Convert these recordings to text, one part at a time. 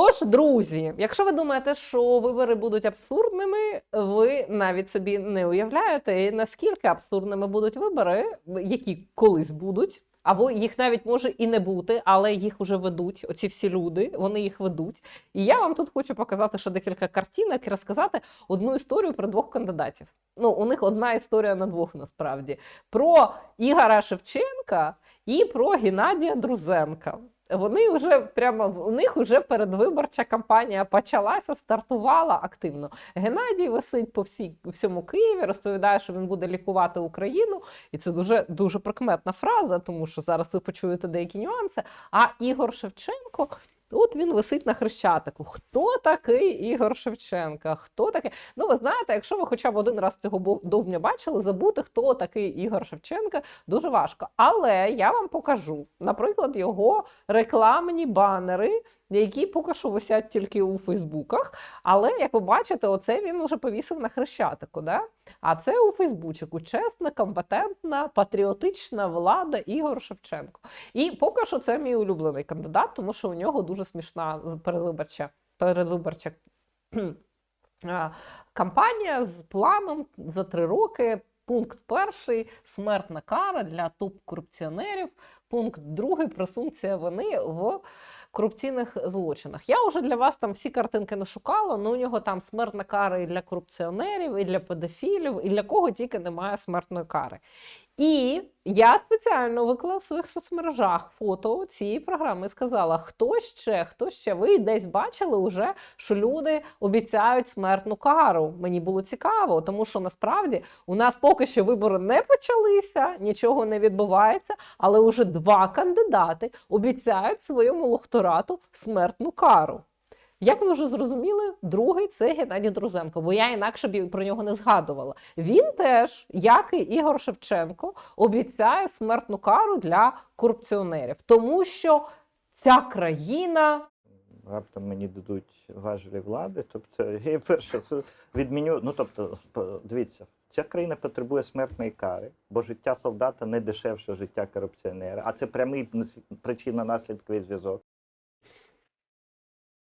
Тож, друзі, якщо ви думаєте, що вибори будуть абсурдними, ви навіть собі не уявляєте, наскільки абсурдними будуть вибори, які колись будуть. Або їх навіть може і не бути, але їх вже ведуть. Оці всі люди, вони їх ведуть. І я вам тут хочу показати ще декілька картинок і розказати одну історію про двох кандидатів. Ну, у них одна історія на двох насправді: про Ігора Шевченка і про Геннадія Друзенка. Вони вже прямо у них вже передвиборча кампанія почалася, стартувала активно. Геннадій висить по всій всьому Києві, розповідає, що він буде лікувати Україну, і це дуже дуже прикметна фраза, тому що зараз ви почуєте деякі нюанси. А Ігор Шевченко. От він висить на хрещатику. Хто такий Ігор Шевченка? Хто такий? Ну, ви знаєте, якщо ви хоча б один раз цього довбня бачили, забути, хто такий Ігор Шевченка, дуже важко. Але я вам покажу, наприклад, його рекламні банери, які поки що висять тільки у Фейсбуках. Але як ви бачите, оце він уже повісив на хрещатику. Да? А це у Фейсбучику чесна, компетентна, патріотична влада Ігор Шевченко. І поки що це мій улюблений кандидат, тому що у нього дуже смішна передвиборча, передвиборча кампанія з планом за три роки. Пункт перший смертна кара для топ-корупціонерів. Пункт другий презумпція вини в корупційних злочинах. Я вже для вас там всі картинки не шукала, але у нього там смертна кара і для корупціонерів, і для педофілів, і для кого тільки немає смертної кари. І я спеціально виклав в своїх соцмережах фото цієї програми і сказала: хто ще, хто ще? Ви десь бачили вже, що люди обіцяють смертну кару. Мені було цікаво, тому що насправді у нас поки що вибори не почалися, нічого не відбувається, але вже два кандидати обіцяють своєму лохторату смертну кару. Як ви вже зрозуміли, другий це Геннадій Друзенко, бо я інакше б про нього не згадувала. Він теж, як і Ігор Шевченко, обіцяє смертну кару для корупціонерів, тому що ця країна раптом мені дадуть важелі влади. Тобто, я перше відміню. Ну тобто, дивіться, ця країна потребує смертної кари, бо життя солдата не дешевше життя корупціонера, а це прямий причинно наслідковий зв'язок.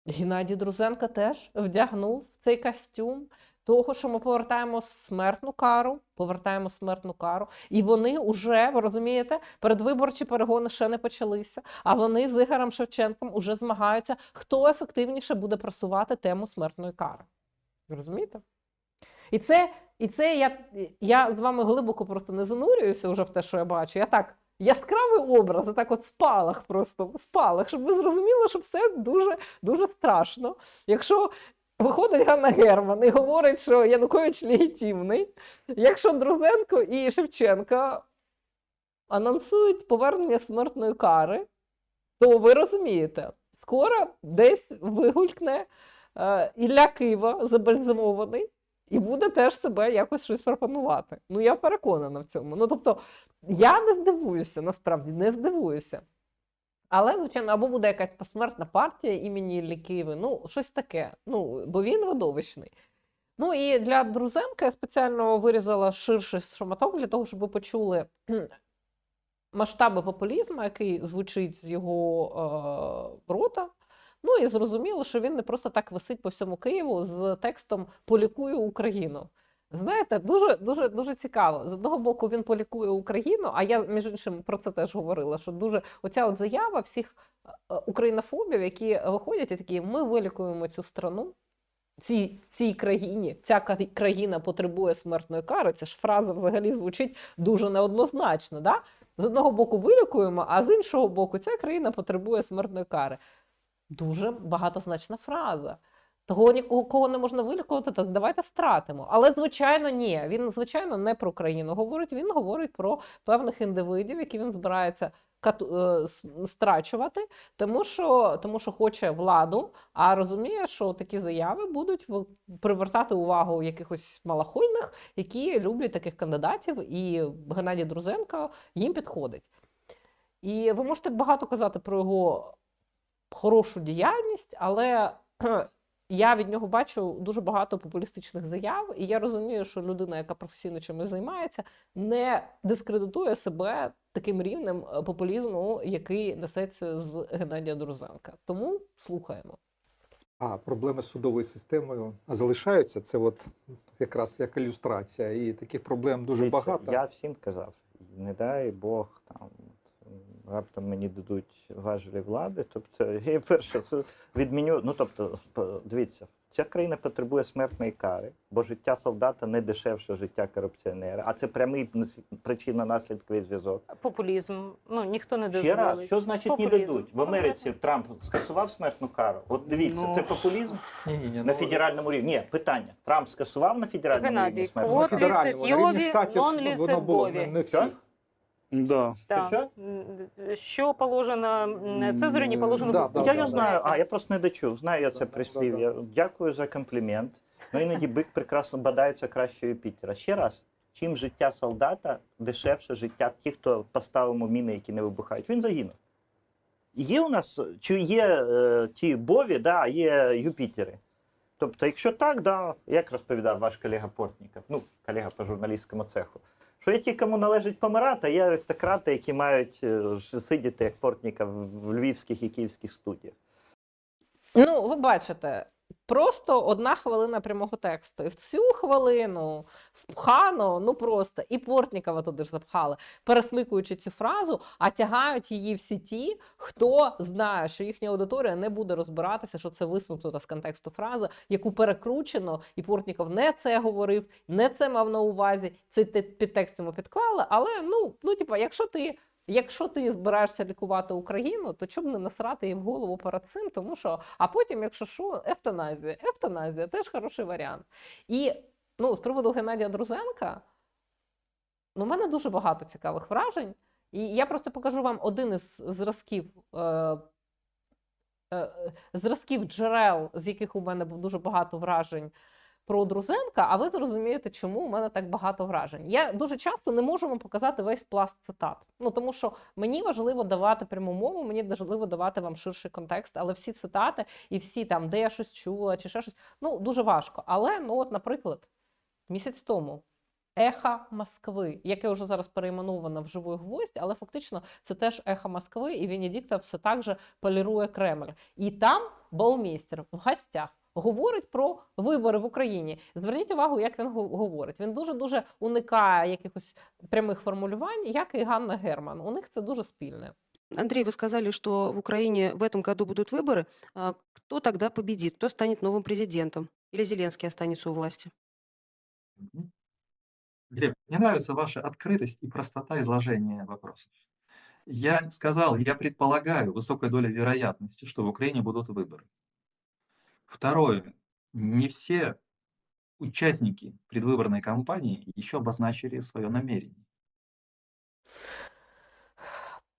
Геннадій Друзенко теж вдягнув цей костюм. Того, що ми повертаємо смертну кару, повертаємо смертну кару, і вони вже, ви розумієте, передвиборчі перегони ще не почалися. А вони з Ігорем Шевченком уже змагаються, хто ефективніше буде просувати тему смертної кари. Ви розумієте? І це, і це я, я з вами глибоко просто не занурююся вже в те, що я бачу. Я так яскравий образ, так от спалах просто спалах, щоб ви зрозуміли, що все дуже дуже страшно. Якщо виходить Ганна Герман і говорить, що Янукович легітимний, якщо Друзенко і Шевченка анонсують повернення смертної кари, то ви розумієте, скоро десь вигулькне е, Ілля Кива забальзамований. І буде теж себе якось щось пропонувати. Ну, я переконана в цьому. Ну, тобто, я не здивуюся, насправді не здивуюся. Але, звичайно, або буде якась посмертна партія імені Іллі Києви, ну, щось таке. Ну, бо він видовищний. Ну і для Друзенка я спеціально вирізала ширший шматок для того, щоб ви почули масштаби популізму, який звучить з його е, рота. Ну і зрозуміло, що він не просто так висить по всьому Києву з текстом Полікую Україну. Знаєте, дуже дуже дуже цікаво. З одного боку, він полікує Україну. А я між іншим про це теж говорила. Що дуже оця от заява всіх е, українофобів, які виходять і такі: ми вилікуємо цю страну. Цій, цій країні ця країна потребує смертної кари. Ця ж фраза взагалі звучить дуже неоднозначно. Да? З одного боку вилікуємо, а з іншого боку, ця країна потребує смертної кари. Дуже багатозначна фраза. Того нікого кого не можна вилікувати, так давайте стратимо. Але, звичайно, ні. Він, звичайно, не про країну говорить, він говорить про певних індивидів, які він збирається е, страчувати, тому що, тому що хоче владу, а розуміє, що такі заяви будуть привертати увагу якихось малахольних, які люблять таких кандидатів, і Геннадій Друзенко їм підходить. І ви можете багато казати про його хорошу діяльність, але я від нього бачу дуже багато популістичних заяв, і я розумію, що людина, яка професійно чимось займається, не дискредитує себе таким рівнем е, популізму, який несеться з Геннадія Друзенка. Тому слухаємо. А проблеми з судовою системою залишаються. Це от якраз як ілюстрація. І таких проблем дуже Дивіться, багато. Я всім казав, не дай Бог там раптом мені дадуть важелі влади. Тобто, я перше це відміню. Ну тобто, дивіться, ця країна потребує смертної кари, бо життя солдата не дешевше життя корупціонера. А це прямий причинно наслідковий зв'язок. Популізм. Ну ніхто не Ще раз, що значить не дадуть? В Америці Трамп скасував смертну кару. От дивіться, Ну, це популізм Ні, ні, ні, на ну, федеральному рівні. Ні, питання. Трамп скасував на федеральному Геннадій, рівні смертну кару? Йові, воно було не, всіх. Да. Так. що? Положено Цезарю, не положено Да, да, я да, не да. знаю, а я просто не дочув. Знаю я це Да, да, прислів'я. Дякую за комплімент. Ну іноді бик прекрасно бадається краще Юпітера. Ще раз, чим життя солдата дешевше життя тих, хто поставив міни, які не вибухають. Він загинув. Є у нас, чи є е, ті Бові, да, є Юпітери. Тобто, якщо так, да, як розповідав ваш колега Портніков, ну, колега по журналістському цеху, що є ті, кому належить помирати, а є аристократи, які мають е, сидіти, як портніка в львівських і київських студіях. Ну, ви бачите, просто одна хвилина прямого тексту. І в цю хвилину впхано, ну просто, і Портнікова туди ж запхали, пересмикуючи цю фразу, а тягають її всі ті, хто знає, що їхня аудиторія не буде розбиратися, що це висмикнута з контексту фраза, яку перекручено, і Портніков не це говорив, не це мав на увазі. Те- підтекст йому підклали, але ну, ну типа, якщо ти. Якщо ти збираєшся лікувати Україну, то чому не насрати в голову перед цим? Тому що, а потім, якщо що, евтаназія. Евтаназія теж хороший варіант. І ну, з приводу Геннадія Друзенка, ну, в мене дуже багато цікавих вражень. І я просто покажу вам один із зразків. Е, е, Зразків джерел, з яких у мене був дуже багато вражень про Друзенка, а ви зрозумієте, чому у мене так багато вражень. Я дуже часто не можу вам показати весь пласт цитат. Ну тому що мені важливо давати пряму мову, мені важливо давати вам ширший контекст, але всі цитати і всі там, де я щось чула, чи ще щось, ну дуже важко. Але, ну, от, наприклад, місяць тому. Ехо Москви, яке вже зараз перейменовано в живий гвоздь, але фактично це теж ехо Москви, і Венедіктов все так же полірує Кремль. І там Баумейстер в гостях говорить про вибори в Україні. Зверніть увагу, як він го- говорить. Він дуже дуже уникає якихось прямих формулювань, як і Ганна Герман. У них це дуже спільне. Андрей, вы сказали, что в Украине в этом году будут выборы. А Кто тогда победит? Кто станет новым президентом? Или Зеленский останется у власти? Мгм. Глеб, мне нравится ваша открытость и простота изложения вопросов. Я сказал, я предполагаю высокой долей вероятности, что в Украине будут выборы. Второе. Не все участники предвыборной кампании еще обозначили свое намерение.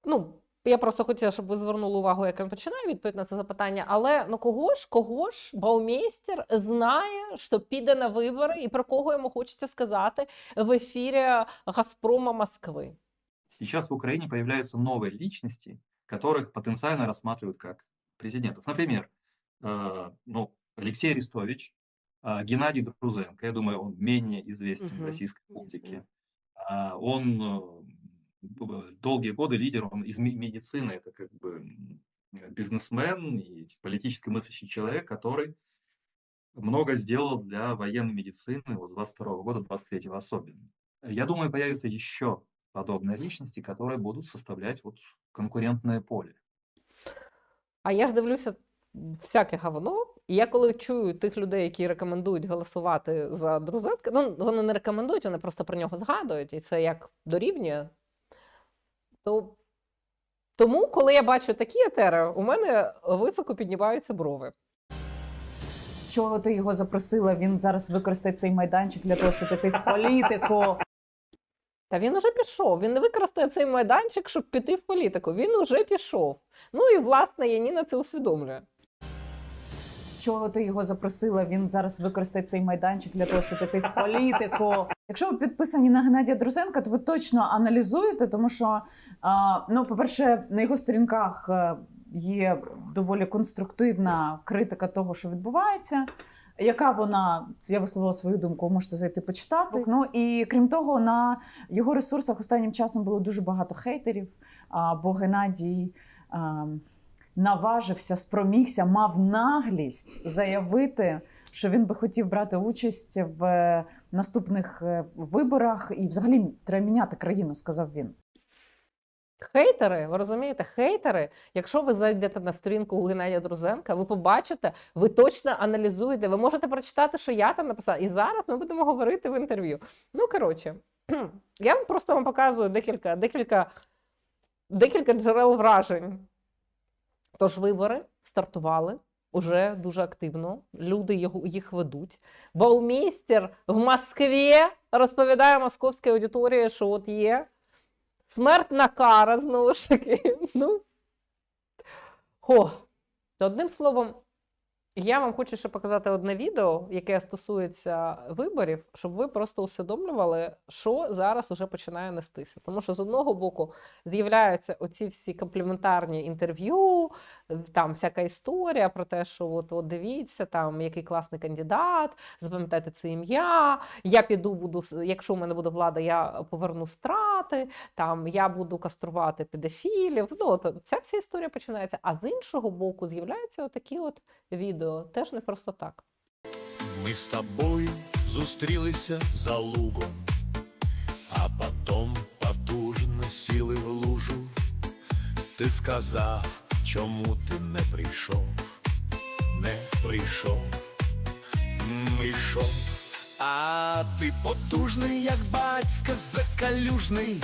Ну, я просто хотіла, щоб ви звернули увагу, як він починає відповідь на це запитання. Але ну кого ж, кого ж Баумейстер знає, що піде на вибори, і про кого йому хочеться сказати в ефірі Газпрома Москви? Сейчас в Украине появляются новые личности, которых потенциально рассматривают как президентов. Например, э, Ну, Алексей Арестович, а, Геннадий Друзенко, я думаю, он менее известен в Мгм. российской публике. А, Он э, долгие годы лидер он из ме- медицины, это как бы бизнесмен и политически мыслящий человек, который много сделал для военной медицины вот с 22 года, 23 особенно. Я думаю, появятся еще подобные личности, которые будут составлять вот конкурентное поле. А я ж дивлюся всяке говно. І я коли чую тих людей, які рекомендують голосувати за Друзенка, ну вони не рекомендують, вони просто про нього згадують, і це як дорівнює. То тому, коли я бачу такі етери, у мене високо піднімаються брови. Чого ти його запросила? Він зараз використає цей майданчик для того, щоб піти в політику. Та він уже пішов. Він не використає цей майданчик, щоб піти в політику. Він уже пішов. Ну і власне Яніна це усвідомлює. Чого ти його запросила? Він зараз використає цей майданчик для того, щоб піти в політику. Якщо ви підписані на Геннадія Друзенка, то ви точно аналізуєте, тому що, ну, по-перше, на його сторінках е, є доволі конструктивна критика того, що відбувається. Яка вона, я висловила свою думку, можете зайти почитати. Ну і крім того, на його ресурсах останнім часом було дуже багато хейтерів, а, бо Геннадій. а, наважився, спромігся, мав наглість заявити, що він би хотів брати участь в е, наступних е, виборах, і взагалі треба міняти країну, сказав він. Хейтери, ви розумієте, хейтери, якщо ви зайдете на сторінку у Геннадія Друзенка, ви побачите, ви точно аналізуєте, ви можете прочитати, що я там написала. І зараз ми будемо говорити в інтерв'ю. Ну, коротше, я вам просто вам показую декілька, декілька, декілька джерел вражень. Тож вибори стартували уже дуже активно. Люди його, їх ведуть. Баумейстер в Москві розповідає московській аудиторії, що от є смертна кара, знову ж таки. Ну. О, одним словом, я вам хочу ще показати одне відео, яке стосується виборів, щоб ви просто усвідомлювали, що зараз уже починає нестися. Тому що з одного боку з'являються оці всі компліментарні інтерв'ю, там всяка історія про те, що от, от дивіться, там який класний кандидат, запам'ятайте це ім'я. Я піду, буду, якщо в мене буде влада, я поверну страти, там я буду каструвати педофілів. Ну, от, ця вся історія починається. А з іншого боку, з'являються отакі от відео, теж не просто так. Ми з тобою зустрілися за лугом, а потом потужно сіли в лужу. Ти сказав, чому ти не прийшов, не прийшов, прийшов. А ти потужний, як батька закалюжний.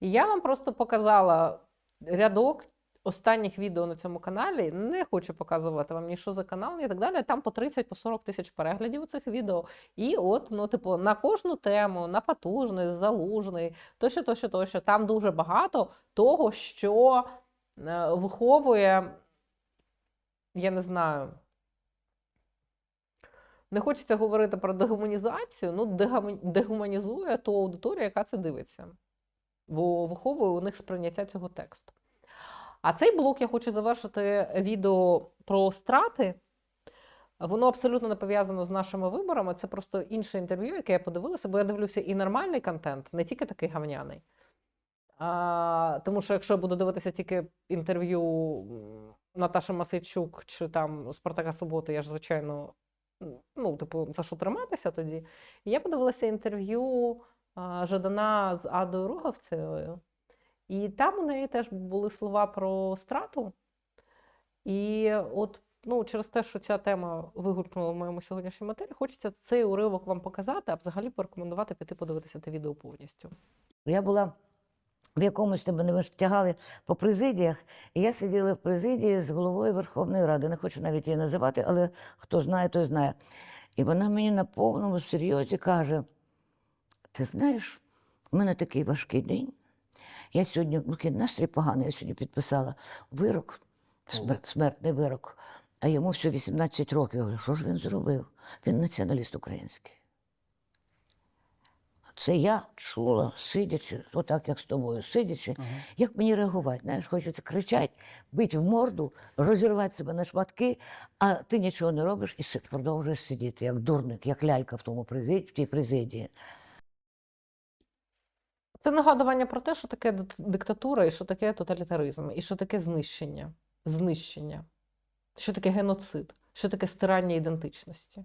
Я вам просто показала рядок останніх відео на цьому каналі. Не хочу показувати вам ні що за канал, ні так далі. Там по 30 по 40 тисяч переглядів у цих відео. І от, ну, типу, на кожну тему, на потужний, залужний, тощо, тощо, тощо. Там дуже багато того, що е, виховує, я не знаю. Не хочеться говорити про дегуманізацію, ну дегуманізує ту аудиторію, яка це дивиться бо виховує у них сприйняття цього тексту. А цей блок я хочу завершити відео про страти. Воно абсолютно не пов'язано з нашими виборами. Це просто інше інтерв'ю, яке я подивилася, бо я дивлюся і нормальний контент, не тільки такий гавняний. А, тому що якщо я буду дивитися тільки інтерв'ю м, Наташі Масичук чи там Спартака Суботи, я ж, звичайно, ну, типу, за що триматися тоді. Я подивилася інтерв'ю Жадана з Адою Роговцевою. І там у неї теж були слова про страту. І от ну, через те, що ця тема вигулькнула в моєму сьогоднішньому матері, хочеться цей уривок вам показати, а взагалі порекомендувати піти подивитися те відео повністю. Я була в якомусь тебе не тягали по президіях, і я сиділа в президії з головою Верховної Ради. Не хочу навіть її називати, але хто знає, той знає. І вона мені на повному серйозі каже: ти знаєш, у мене такий важкий день. Я сьогодні, ну, настрій поганий, я сьогодні підписала вирок, смер- смертний вирок, а йому всього 18 років. Я говорю, що ж він зробив? Він націоналіст український. Це я чула, сидячи, отак як з тобою, сидячи, як мені реагувати. Знаєш, хочеться кричати, бити в морду, розірвати себе на шматки, а ти нічого не робиш і продовжуєш сидіти, як дурник, як лялька в тому в тій президії. Це нагадування про те, що таке диктатура, і що таке тоталітаризм, і що таке знищення, знищення, що таке геноцид, що таке стирання ідентичності.